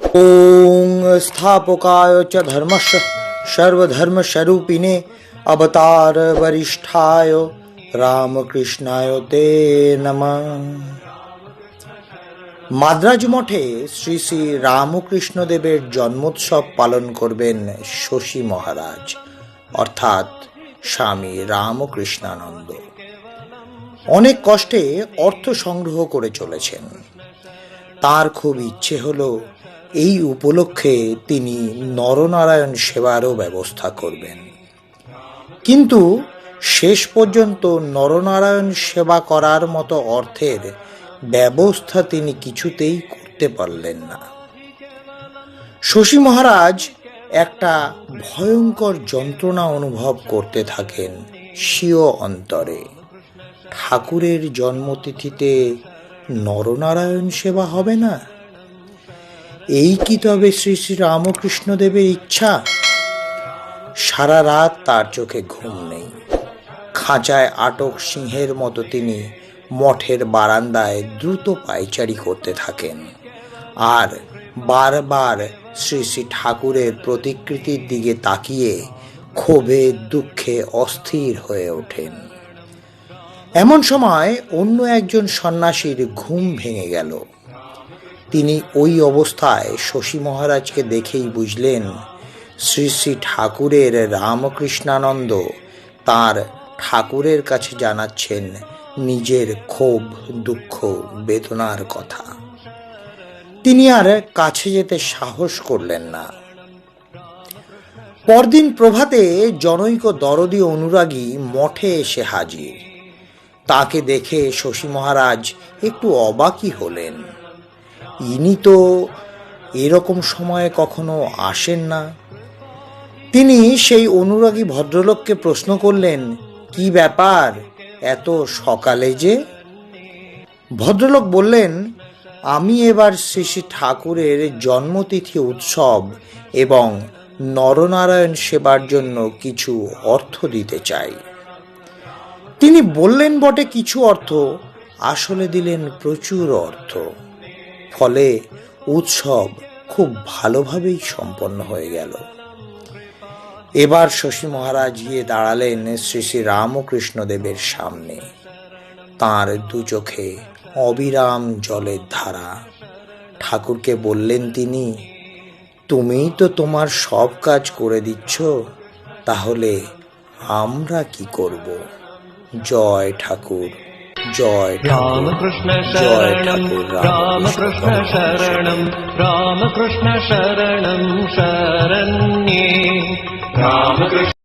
ॐ स्थापकाय च धर्मस्य सर्वधर्मस्वरूपिणे अवतारवरिष्ठाय রামকৃষ্ণায় তে নমঃ মাদ্রাজ মঠে শ্রী শ্রী রামকৃষ্ণদেবের জন্মোৎসব পালন করবেন শশী মহারাজ অর্থাৎ স্বামী রামকৃষ্ণানন্দ অনেক কষ্টে অর্থ সংগ্রহ করে চলেছেন তার খুব ইচ্ছে হলো এই উপলক্ষে তিনি নরনারায়ণ সেবারও ব্যবস্থা করবেন। কিন্তু শেষ পর্যন্ত নরনারায়ণ সেবা করার মতো অর্থের ব্যবস্থা তিনি কিছুতেই করতে পারলেন না। শশী মহারাজ একটা ভয়ঙ্কর যন্ত্রণা অনুভব করতে থাকেন স্বীয় অন্তরে। ঠাকুরের জন্মতিথিতে নরনারায়ণ সেবা হবে না? এই কি তবে শ্রী শ্রী রামকৃষ্ণদেবের ইচ্ছা? সারা রাত তার চোখে ঘুম নেই। খাঁচায় আটক সিংহের মতো তিনি মঠের বারান্দায় দ্রুত পায়চারি করতে থাকেন। আর বারবার শ্রী শ্রী ঠাকুরের প্রতিকৃতির দিকে তাকিয়ে ক্ষোভে, দুঃখে অস্থির হয়ে ওঠেন। এমন সময় অন্য একজন সন্ন্যাসীর ঘুম ভেঙে গেল। তিনি ওই অবস্থায় শশী মহারাজকে দেখেই বুঝলেন, শ্রী শ্রী ঠাকুরের রামকৃষ্ণানন্দ তার ঠাকুরের কাছে জানাচ্ছেন নিজের ক্ষোভ, দুঃখ, বেদনার কথা। তিনি আর কাছে যেতে সাহস করলেন না। পরদিন প্রভাতে জনৈক দরদি অনুরাগী মঠে এসে হাজির। তাকে দেখে শশী মহারাজ একটু অবাকই হলেন। ইনি তো এরকম সময়ে কখনো আসেন না। তিনি সেই অনুরাগী ভদ্রলোককে প্রশ্ন করলেন, কি ব্যাপার? এত সকালে যে? ভদ্রলোক বললেন, আমি এবার শ্রী শ্রী ঠাকুরের জন্মতিথি উৎসব এবং নরনারায়ণ সেবার জন্য কিছু অর্থ দিতে চাই। তিনি বললেন বটে, কিছু অর্থ? আসলে দিলেন প্রচুর অর্থ। ফলে উৎসব খুব ভালোভাবেই সম্পন্ন হয়ে গেল। এবার শশী মহারাজ গিয়ে দাঁড়ালেন শ্রী শ্রী রামকৃষ্ণদেবের সামনে। তাঁর দু চোখে অবিরাম জলের ধারা। ঠাকুরকে বললেন তিনি তুমিই তো তোমার সব কাজ করে দিচ্ছ, তাহলে আমরা কি করব? জয় ঠাকুর। joy ramakrishna sharanam ramakrishna sharanam ramakrishna sharanam sharanye ramakrishna